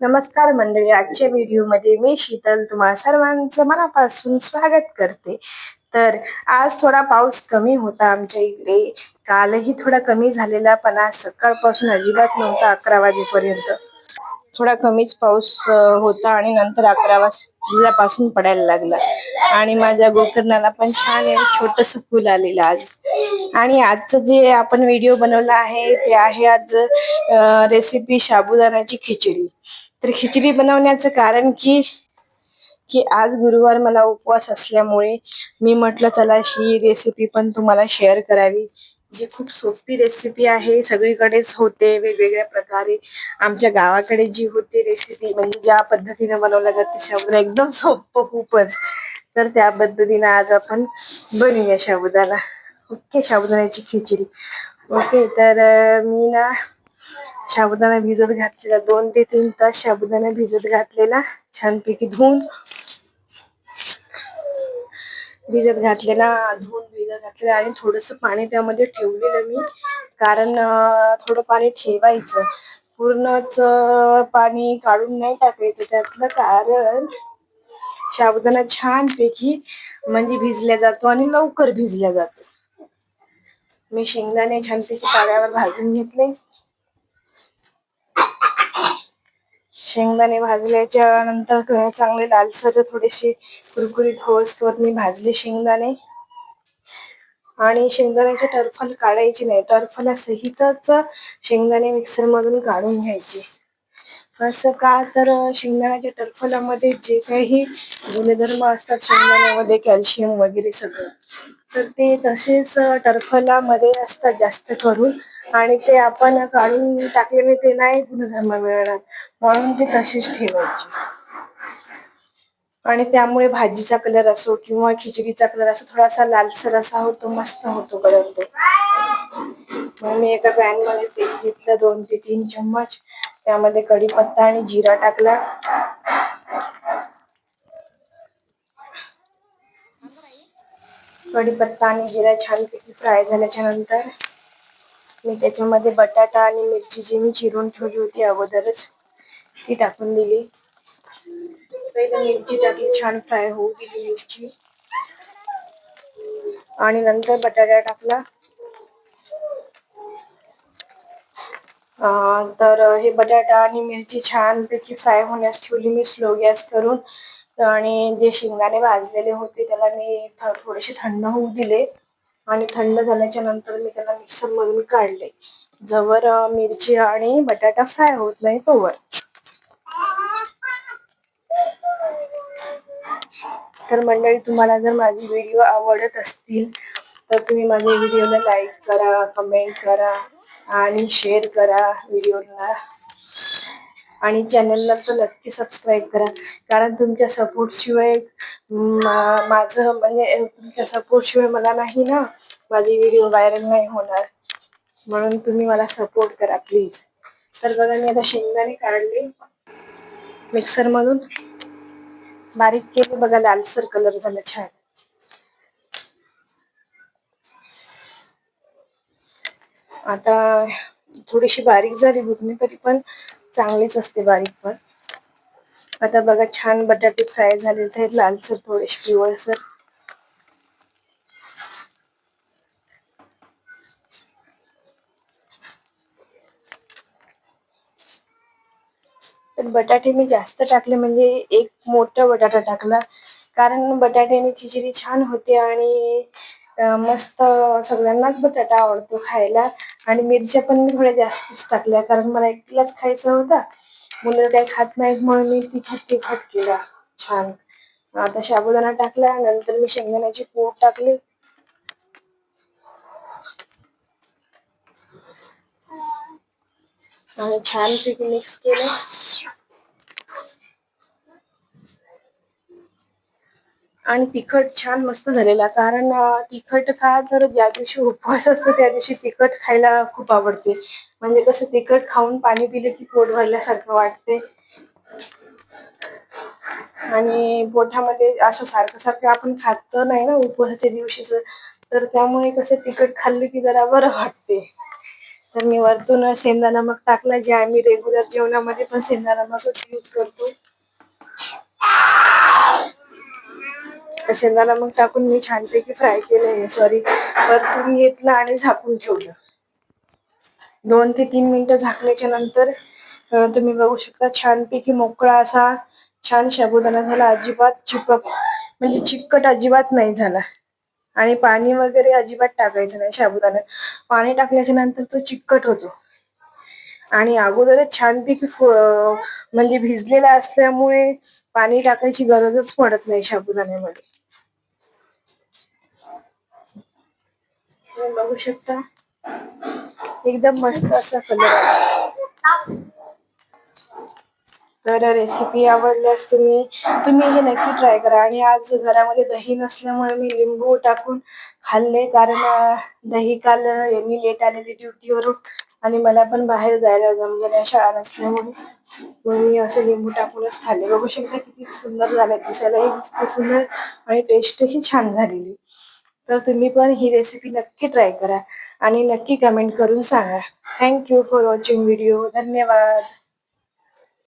नमस्कार मंडळी आजच्या व्हिडिओमध्ये मी शीतल तुम्हा सर्वांचं मनापासून स्वागत करते. तर आज थोडा पाऊस कमी होता आमच्या इकडे. कालही थोडा कमी झालेला पण आज सकाळपासून अजिबात नव्हता अकरा वाजेपर्यंत. थोडा कमीच पाऊस होता आणि नंतर अकरा वाजल्यापासून पडायला लागला. आणि माझ्या गोकर्णाला पण छान आहे छोटस फुल आलेलं आज. आणि आजचं जे आपण व्हिडिओ बनवला आहे ते आहे आज रेसिपी साबुदाण्याची खिचडी. तर खिचडी बनवण्याचं कारण की की आज गुरुवार मला उपवास असल्यामुळे मी म्हटलं चला ही रेसिपी पण तुम्हाला शेअर करावी. जी खूप सोपी रेसिपी आहे सगळीकडेच होते वेगवेगळ्या प्रकारे. आमच्या गावाकडे जी होती रेसिपी म्हणजे ज्या पद्धतीने बनवल्या जाते शाबुदाना एकदम सोपं खूपच. तर त्या पद्धतीनं आज आपण बनवूया शाबुदाला ओके शाबुदाण्याची खिचडी. ओके तर मी ना साबुदाणा भिजत घातलेला. दोन ते तीन तास साबुदाणा भिजत घातलेला. छानपैकी धुवून. भिजत घातलेला धुवून भिजत घातलेला आणि थोडस पाणी त्यामध्ये ठेवलेलं मी. कारण थोडं पाणी ठेवायचं. पूर्णच पाणी काढून नाही टाकायचं त्यातलं कारण साबुदाणा छानपैकी म्हणजे भिजल्या जातो आणि लवकर भिजल्या जातो. मी शेंगदाणे छानपैकी पाण्यावर भाजून घेतले. शेंगदाणे भाजल्याच्या नंतर चांगले लालसर थोडेसे कुरकुरीत होस्तवर मी भाजले शेंगदाणे. आणि शेंगदाण्याचे टरफल काढायचे नाही. टरफला सहितच शेंगदाणे मिक्सरमधून काढून घ्यायचे. असं का? तर शेंगदाण्याच्या टरफलामध्ये जे काही गुणधर्म असतात शेंगदाण्यामध्ये कॅल्शियम वगैरे सगळं तर ते तसेच टरफलामध्ये असतात जास्त करून. आणि ते आपण काढून टाकलेले ते नाही गुणधर्म मिळणार. म्हणून ते तसेच ठेवायचे. आणि त्यामुळे भाजीचा कलर असो किंवा खिचडीचा कलर असो थोडासा लालसर असा होतो मस्त होतो कलर तो. मग मी एका पॅनमध्ये तेल घेतलं दोन ते तीन चम्मच. त्यामध्ये कढीपत्ता आणि जिरा टाकला. कढीपत्ता आणि जिरा छानपैकी फ्राय झाल्याच्यानंतर मी त्याच्यामध्ये बटाटा आणि मिरची जी मी चिरून ठेवली होती अगोदरच ती टाकून दिली. पहिलं मिरची टाकली छान फ्राय होऊ दिली मिरची. आणि नंतर बटाटा टाकला. तर हे बटाटा आणि मिरची छानपैकी फ्राय होण्यास ठेवली मी स्लो गॅस करून. आणि जे शेंगाने भाजलेले होते त्याला मी थोडेसे थंड होऊ दिले. आणि थंड झाल्याच्यानंतर मी त्याला मिक्सर मधून काढले. जवळ मिरची आणि बटाटा फ्राय होत नाही तोवर तर मंडळी तुम्हाला जर माझे व्हिडिओ आवडत असतील तर तुम्ही माझ्या व्हिडिओला लाईक करा कमेंट करा आणि शेअर करा व्हिडिओला आणि चॅनलला तर नक्की सबस्क्राईब करा. कारण तुमच्या सपोर्ट शिवाय मा- माझं म्हणजे तुमच्या सपोर्ट शिवाय मला नाही ना माझे व्हिडिओ व्हायरल नाही होणार. म्हणून तुम्ही मला सपोर्ट करा प्लीज तर बघा मी आता शेंगदाणे काढले. मिक्सरमधून बारीक केले बघा लालसर कलर झाला छान. आता थोडीशी बारीक झाली बुकणी तरी पण चांगलीच असते बारीक पण. आता बघा छान बटाटे फ्राय झालेले आहेत लालसर थोडेसे पिवळसर तर बटाटे मी जास्त टाकले म्हणजे एक मोठा बटाटा टाकला. कारण बटाट्याने खिचडी छान होते आणि मस्त सगळ्यांनाच बटाटा आवडतो खायला. आणि मिरच्या पण मी थोड्या जास्तच टाकल्या कारण मला एकटीलाच खायचं होता. मुलं काही खात नाहीत म्हणून मी तिखट तिखट केला छान. आता साबुदाणा टाकला नंतर मी शेंगदाण्याची पूड टाकली. आणि छान पैकी मिक्स केलं. आणि तिखट छान मस्त झालेला कारण तिखट खा तर ज्या दिवशी उपवास असतो त्या दिवशी तिखट खायला खूप आवडते. म्हणजे कसं तिखट खाऊन पाणी पिलं की पोट भरल्यासारखं वाटते. आणि पोठामध्ये असं सारखं सारखं आपण खात नाही ना उपवासाच्या दिवशीच. तर त्यामुळे कसं तिखट खाल्लं की जरा बरं वाटते. तर मी वरतून सेंदा नमक टाकला जे आम्ही रेग्युलर जेवणामध्ये पण सेंदा नमकच यूज करतो. तर मग टाकून मी छानपैकी फ्राय केलं सॉरी परतून घेतलं आणि झाकून ठेवलं. दोन ते तीन मिनटं झाकल्याच्या नंतर तुम्ही बघू शकता छानपैकी मोकळा असा छान साबुदाणा झाला. अजिबात चिपक म्हणजे चिकट अजिबात नाही झाला. आणि पाणी वगैरे अजिबात टाकायचं नाही साबुदाण्यात पाणी टाकल्याच्या नंतर तो चिकट होतो. आणि अगोदरच छानपैकी फु- म्हणजे भिजलेला असल्यामुळे पाणी टाकायची गरजच पडत नाही साबुदाण्यामध्ये तुम्ही बघू शकता. एकदम मस्त असा कलर आला तर रेसिपी आवडल्यास तुम्ही तुम्ही हे नक्की ट्राय करा. आणि आज घरामध्ये दही नसल्यामुळे मी लिंबू टाकून खाल्ले. कारण दही काल मी लेट आलेली ड्युटीवरून आणि मला पण बाहेर जायला जमलं नाही शाळा नसल्यामुळे. म्हणून मी असं लिंबू टाकूनच खाल्ले. बघू शकता किती सुंदर झालं. दिसायलाही सुंदर आणि टेस्टही छान झालेली. तर तुम्ही पण ही रेसिपी नक्की ट्राय करा. आणि नक्की कमेंट करून सांगा. थँक्यू फॉर वॉचिंग व्हिडिओ धन्यवाद.